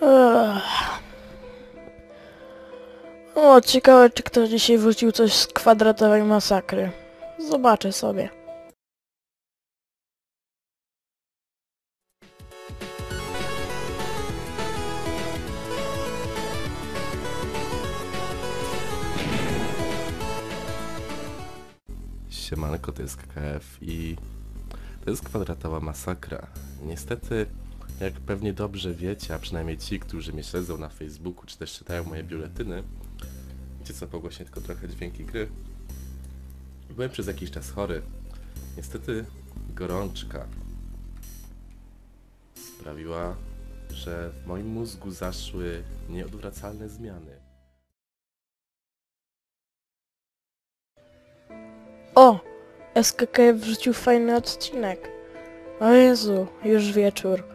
Ech. O, ciekawe, czy ktoś dzisiaj wrócił coś z kwadratowej masakry. Zobaczę sobie. Siemanko, to jest KKF i to jest kwadratowa masakra. Niestety, jak pewnie dobrze wiecie, a przynajmniej ci, którzy mnie śledzą na Facebooku, czy też czytają moje biuletyny, wiecie co, pogłośnie tylko trochę dźwięki gry. Byłem przez jakiś czas chory. Niestety, gorączka sprawiła, że w moim mózgu zaszły nieodwracalne zmiany. O! SKK wrzucił fajny odcinek. O Jezu, już wieczór.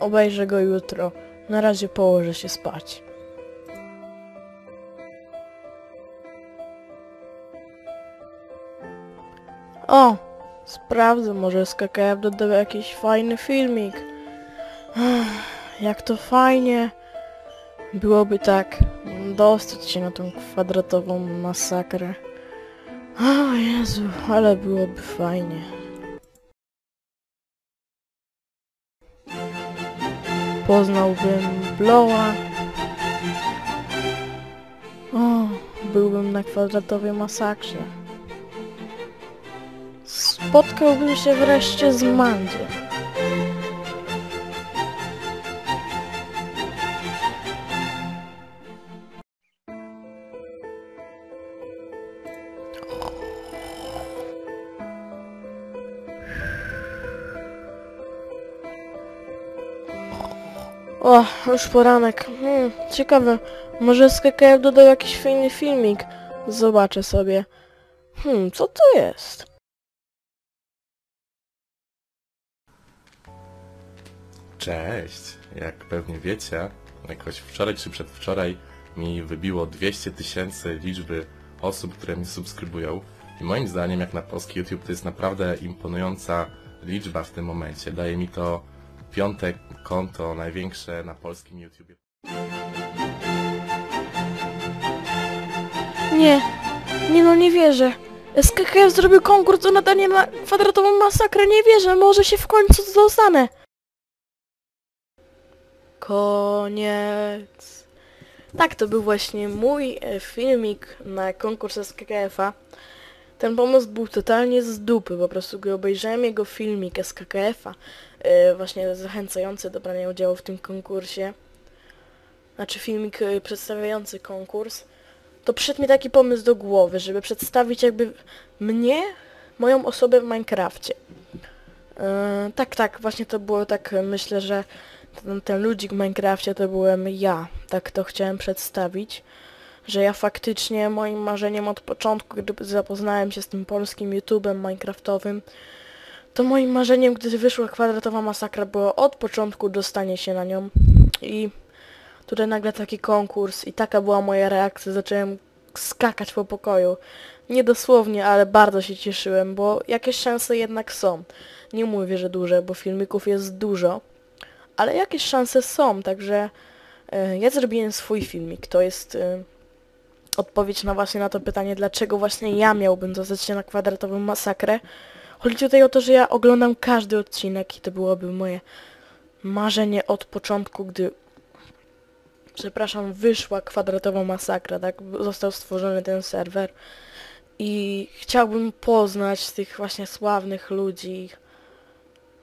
Obejrzę go jutro. Na razie położę się spać. O! Sprawdzę, może SKKF dodał jakiś fajny filmik. Jak to fajnie byłoby tak dostać się na tą kwadratową masakrę. O Jezu, ale byłoby fajnie. Poznałbym Blowa. O, byłbym na kwadratowej masakrze. Spotkałbym się wreszcie z Mandzie. O, już poranek. Hmm, ciekawe. Może SKKF dodał jakiś fajny filmik. Zobaczę sobie. Hmm, co to jest? Cześć! Jak pewnie wiecie, jakoś wczoraj czy przedwczoraj mi wybiło 200 tysięcy liczby osób, które mnie subskrybują. I moim zdaniem, jak na polski YouTube, to jest naprawdę imponująca liczba w tym momencie. Daje mi to piąte konto największe na polskim YouTubie. Nie, nie no nie wierzę. SKKF zrobił konkurs o nadanie na kwadratową masakrę, nie wierzę, może się w końcu dostanę. Koniec. Tak, to był właśnie mój e, filmik na konkurs SKKF-a. Ten pomysł był totalnie z dupy, po prostu gdy obejrzałem jego filmik SKKF-a, e, właśnie zachęcający do brania udziału w tym konkursie, znaczy filmik e, przedstawiający konkurs, to przyszedł mi taki pomysł do głowy, żeby przedstawić jakby mnie, moją osobę w Minecrafcie. E, tak, tak, właśnie to było tak, e, myślę, że ten, ten ludzik w Minecrafcie to byłem ja. Tak to chciałem przedstawić. Że ja faktycznie moim marzeniem od początku, gdy zapoznałem się z tym polskim YouTube'em Minecraftowym, to moim marzeniem, gdy wyszła kwadratowa masakra, było od początku dostanie się na nią. I tutaj nagle taki konkurs i taka była moja reakcja. Zacząłem skakać po pokoju. Nie dosłownie, ale bardzo się cieszyłem, bo jakieś szanse jednak są. Nie mówię, że duże, bo filmików jest dużo, ale jakieś szanse są, także e, ja zrobiłem swój filmik. To jest e, odpowiedź na właśnie na to pytanie, dlaczego właśnie ja miałbym dostać się na kwadratową masakrę. Chodzi tutaj o to, że ja oglądam każdy odcinek i to byłoby moje marzenie od początku, gdy przepraszam, wyszła kwadratowa masakra, tak? Został stworzony ten serwer i chciałbym poznać tych właśnie sławnych ludzi.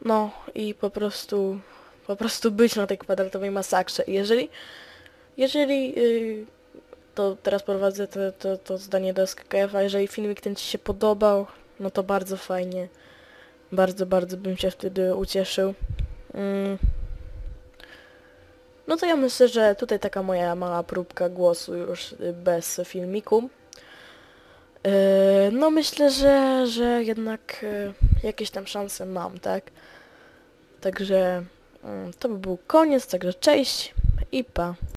No i po prostu po prostu być na tej kwadratowej masakrze. Jeżeli jeżeli yy, to teraz prowadzę to, to, to zdanie do SKKF-a, jeżeli filmik ten Ci się podobał, no to bardzo fajnie. Bardzo, bardzo bym się wtedy ucieszył. Mm. No to ja myślę, że tutaj taka moja mała próbka głosu już bez filmiku. Yy, no myślę, że, że jednak y, jakieś tam szanse mam, tak? Także mm, to by był koniec, także cześć i pa.